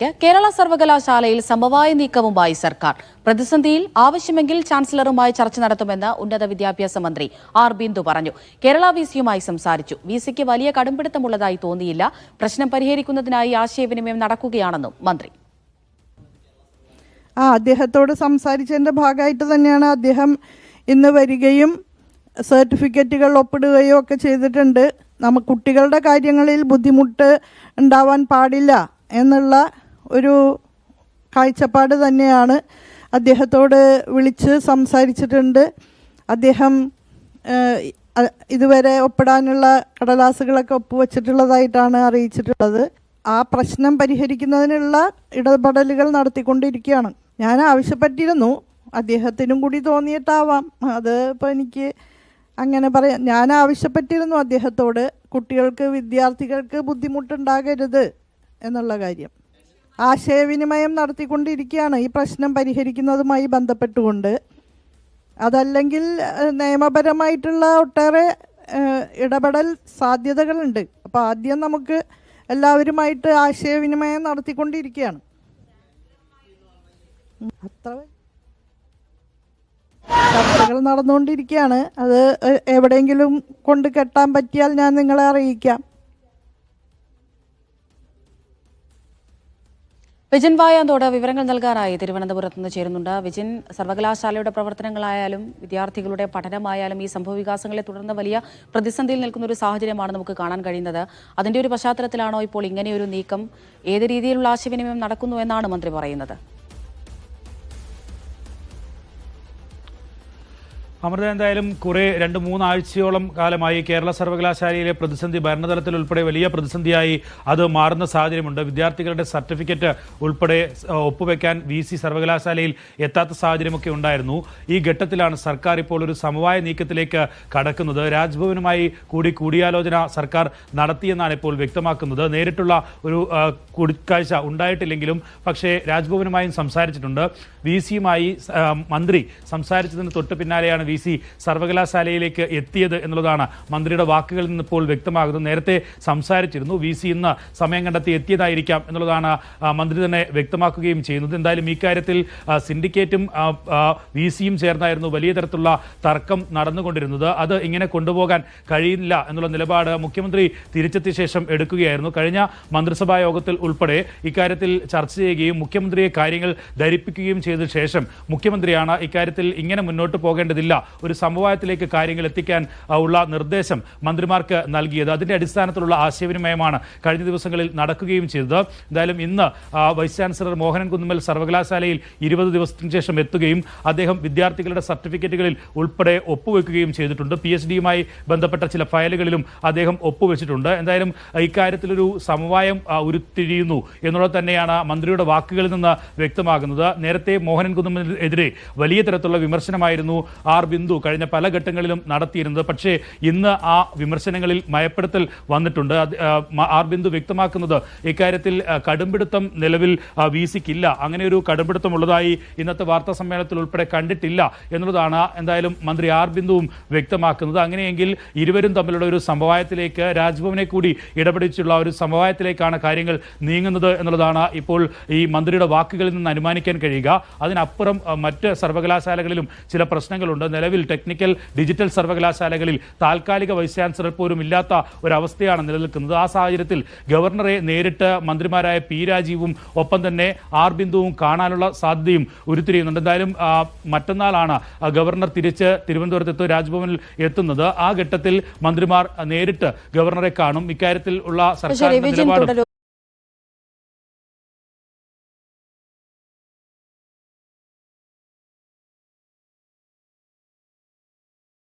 കേരള സർവകലാശാലയിൽ സമവായ നീക്കവുമായി സർക്കാർ. പ്രതിസന്ധിയിൽ ആവശ്യമെങ്കിൽ ചാൻസലറുമായി ചർച്ച നടത്തുമെന്ന് ഉന്നത വിദ്യാഭ്യാസ മന്ത്രി ആർ ബിന്ദു പറഞ്ഞു. കേരള വിസിയുമായി സംസാരിച്ചു. വി സിക്ക് വലിയ കടുംപിടുത്തമുള്ളതായി തോന്നിയില്ല. പ്രശ്നം പരിഹരിക്കുന്നതിനായി ആശയവിനിമയം നടക്കുകയാണെന്നും മന്ത്രി. ആ അദ്ദേഹത്തോട് സംസാരിച്ചതിന്റെ ഭാഗമായിട്ട് തന്നെയാണ് അദ്ദേഹം ഇന്ന് വരികയും സർട്ടിഫിക്കറ്റുകൾ ഒപ്പിടുകയോ ഒക്കെ ചെയ്തിട്ടുണ്ട്. നമുക്ക് കുട്ടികളുടെ കാര്യങ്ങളിൽ ബുദ്ധിമുട്ട് ഉണ്ടാവാൻ പാടില്ല എന്നുള്ള ഒരു കാഴ്ചപ്പാട് തന്നെയാണ്. അദ്ദേഹത്തോട് വിളിച്ച് സംസാരിച്ചിട്ടുണ്ട്. അദ്ദേഹം ഇതുവരെ ഒപ്പിടാനുള്ള കടലാസുകളൊക്കെ ഒപ്പുവെച്ചിട്ടുള്ളതായിട്ടാണ് അറിയിച്ചിട്ടുള്ളത്. ആ പ്രശ്നം പരിഹരിക്കുന്നതിനുള്ള ഇടപെടലുകൾ നടത്തിക്കൊണ്ടിരിക്കുകയാണ്. ഞാൻ ആവശ്യപ്പെട്ടിരുന്നു. അദ്ദേഹത്തിനും കൂടി തോന്നിയിട്ടാവാം. അത് ഇപ്പോൾ എനിക്ക് അങ്ങനെ പറയാം. ഞാൻ ആവശ്യപ്പെട്ടിരുന്നു അദ്ദേഹത്തോട്. കുട്ടികൾക്ക് വിദ്യാർത്ഥികൾക്ക് ബുദ്ധിമുട്ടുണ്ടാകരുത് എന്നുള്ള കാര്യം. ആശയവിനിമയം നടത്തിക്കൊണ്ടിരിക്കുകയാണ്. ഈ പ്രശ്നം പരിഹരിക്കുന്നതുമായി ബന്ധപ്പെട്ടുകൊണ്ട്. അതല്ലെങ്കിൽ നിയമപരമായിട്ടുള്ള ഒട്ടേറെ ഇടപെടൽ സാധ്യതകളുണ്ട്. അപ്പോൾ ആദ്യം നമുക്ക് എല്ലാവരുമായിട്ട് ആശയവിനിമയം നടത്തിക്കൊണ്ടിരിക്കുകയാണ്. അത്ര ചർച്ചകൾ നടന്നുകൊണ്ടിരിക്കുകയാണ്. അത് എവിടെയെങ്കിലും കൊണ്ട് കെട്ടാൻ പറ്റിയാൽ ഞാൻ നിങ്ങളെ അറിയിക്കാം. വിജിൻ വായാന്തോട് വിവരങ്ങൾ നൽകാനായി തിരുവനന്തപുരത്ത് നിന്ന് ചേരുന്നുണ്ട്. വിജിൻ സർവകലാശാലയുടെ പ്രവർത്തനങ്ങളായാലും വിദ്യാർത്ഥികളുടെ പഠനമായാലും ഈ സംഭവ വികാസങ്ങളെ തുടർന്ന് വലിയ പ്രതിസന്ധിയിൽ നിൽക്കുന്ന ഒരു സാഹചര്യമാണ് നമുക്ക് കാണാൻ കഴിയുന്നത്. അതിന്റെ ഒരു പശ്ചാത്തലത്തിലാണോ ഇപ്പോൾ ഇങ്ങനെയൊരു നീക്കം? ഏത് രീതിയിലുള്ള ആശയവിനിമയം നടക്കുന്നു എന്നാണ് മന്ത്രി പറയുന്നത്? അമൃത എന്തായാലും കുറെ രണ്ട് മൂന്നാഴ്ചയോളം കാലമായി കേരള സർവകലാശാലയിലെ പ്രതിസന്ധി ഭരണതലത്തിൽ ഉൾപ്പെടെ വലിയ പ്രതിസന്ധിയായി അത് മാറുന്ന സാഹചര്യമുണ്ട്. വിദ്യാർത്ഥികളുടെ സർട്ടിഫിക്കറ്റ് ഉൾപ്പെടെ ഒപ്പുവെക്കാൻ വി സി സർവകലാശാലയിൽ എത്താത്ത സാഹചര്യമൊക്കെ ഉണ്ടായിരുന്നു. ഈ ഘട്ടത്തിലാണ് സർക്കാർ ഇപ്പോൾ ഒരു സമവായ നീക്കത്തിലേക്ക് കടക്കുന്നത്. രാജ്ഭവനുമായി കൂടി കൂടിയാലോചന സർക്കാർ നടത്തിയെന്നാണ് ഇപ്പോൾ വ്യക്തമാക്കുന്നത്. നേരിട്ടുള്ള ഒരു കൂടിക്കാഴ്ച ഉണ്ടായിട്ടില്ലെങ്കിലും പക്ഷേ രാജ്ഭവനുമായും സംസാരിച്ചിട്ടുണ്ട്. വി സിയുമായി മന്ത്രി സംസാരിച്ചതിന് തൊട്ട് പിന്നാലെയാണ് വി സി സർവകലാശാലയിലേക്ക് എത്തിയത് എന്നുള്ളതാണ് മന്ത്രിയുടെ വാക്കുകളിൽ നിന്ന് ഇപ്പോൾ വ്യക്തമാകുന്നത്. നേരത്തെ സംസാരിച്ചിരുന്നു വി സി ഇന്ന് സമയം കണ്ടെത്തി എത്തിയതായിരിക്കാം എന്നുള്ളതാണ് മന്ത്രി തന്നെ വ്യക്തമാക്കുകയും ചെയ്യുന്നത്. എന്തായാലും ഇക്കാര്യത്തിൽ കാര്യത്തിൽ സിൻഡിക്കേറ്റും വി സിയും ചേർന്നായിരുന്നു വലിയ തരത്തിലുള്ള തർക്കം നടന്നുകൊണ്ടിരുന്നത്. അത് ഇങ്ങനെ കൊണ്ടുപോകാൻ കഴിയില്ല എന്നുള്ള നിലപാട് മുഖ്യമന്ത്രി തിരിച്ചെത്തിയ ശേഷം എടുക്കുകയായിരുന്നു. കഴിഞ്ഞ മന്ത്രിസഭാ യോഗത്തിൽ ഉൾപ്പെടെ ഇക്കാര്യത്തിൽ ചർച്ച ചെയ്യുകയും മുഖ്യമന്ത്രിയെ കാര്യങ്ങൾ ധരിപ്പിക്കുകയും ചെയ്ത ശേഷം മുഖ്യമന്ത്രിയാണ് ഇക്കാര്യത്തിൽ ഇങ്ങനെ മുന്നോട്ട് പോകേണ്ടതില്ല ഒരു സമവായത്തിലേക്ക് കാര്യങ്ങൾ എത്തിക്കാൻ ഉള്ള നിർദ്ദേശം മന്ത്രിമാർക്ക് നൽകിയത്. അതിന്റെ അടിസ്ഥാനത്തിലുള്ള ആശയവിനിമയമാണ് കഴിഞ്ഞ ദിവസങ്ങളിൽ നടക്കുകയും ചെയ്തത്. എന്തായാലും ഇന്ന് വൈസ് ചാൻസലർ മോഹനൻ കുന്നുമൽ സർവകലാശാലയിൽ ഇരുപത് ദിവസത്തിന് ശേഷം എത്തുകയും അദ്ദേഹം വിദ്യാർത്ഥികളുടെ സർട്ടിഫിക്കറ്റുകളിൽ ഉൾപ്പെടെ ഒപ്പുവെക്കുകയും ചെയ്തിട്ടുണ്ട്. പി എച്ച് ഡിയുമായി ബന്ധപ്പെട്ട ചില ഫയലുകളിലും അദ്ദേഹം ഒപ്പുവെച്ചിട്ടുണ്ട്. എന്തായാലും ഇക്കാര്യത്തിലൊരു സമവായം ഉരുത്തിരിയുന്നു എന്നുള്ളത് തന്നെയാണ് മന്ത്രിയുടെ വാക്കുകളിൽ നിന്ന് വ്യക്തമാകുന്നത്. നേരത്തെ മോഹനൻ കുന്നുമലിനെതിരെ വലിയ തരത്തിലുള്ള വിമർശനമായിരുന്നു ആർ ബിന്ദു കഴിഞ്ഞ പല ഘട്ടങ്ങളിലും നടത്തിയിരുന്നത്. പക്ഷേ ഇന്ന് ആ വിമർശനങ്ങളിൽ മയപ്പെടുത്തൽ വന്നിട്ടുണ്ട്. ആർ ബിന്ദു വ്യക്തമാക്കുന്നത് ഇക്കാര്യത്തിൽ കടുംപിടുത്തം നിലവിൽ വി സിക്കില്ല അങ്ങനെ ഒരു കടുംപിടുത്തം ഉള്ളതായി ഇന്നത്തെ വാർത്താ സമ്മേളനത്തിൽ ഉൾപ്പെടെ കണ്ടിട്ടില്ല എന്നുള്ളതാണ് എന്തായാലും മന്ത്രി ആർ ബിന്ദുവും വ്യക്തമാക്കുന്നത്. അങ്ങനെയെങ്കിൽ ഇരുവരും തമ്മിലുള്ള ഒരു സമവായത്തിലേക്ക് രാജ്ഭവനെ കൂടി ഇടപെടിച്ചുള്ള ഒരു സമവായത്തിലേക്കാണ് കാര്യങ്ങൾ നീങ്ങുന്നത് എന്നുള്ളതാണ് ഇപ്പോൾ ഈ മന്ത്രിയുടെ വാക്കുകളിൽ നിന്ന് അനുമാനിക്കാൻ കഴിയുക. അതിനപ്പുറം മറ്റ് സർവകലാശാലകളിലും ചില പ്രശ്നങ്ങളുണ്ട്. നിലവിൽ ടെക്നിക്കൽ ഡിജിറ്റൽ സർവകലാശാലകളിൽ താൽക്കാലിക വൈസ് ചാൻസലർ പോലും ഇല്ലാത്ത ഒരവസ്ഥയാണ് നിലനിൽക്കുന്നത്. ആ സാഹചര്യത്തിൽ ഗവർണറെ നേരിട്ട് മന്ത്രിമാരായ പി രാജീവും ഒപ്പം തന്നെ ആർ ബിന്ദുവും കാണാനുള്ള സാധ്യതയും ഉരുത്തിരിയുന്നുണ്ട്. എന്തായാലും മറ്റന്നാളാണ് ഗവർണർ തിരിച്ച് തിരുവനന്തപുരത്ത് രാജ്ഭവനിൽ എത്തുന്നത്. ആ ഘട്ടത്തിൽ മന്ത്രിമാർ നേരിട്ട് ഗവർണറെ കാണും. ഇക്കാര്യത്തിൽ ഉള്ള സർക്കാർ ശരി നിലപാടും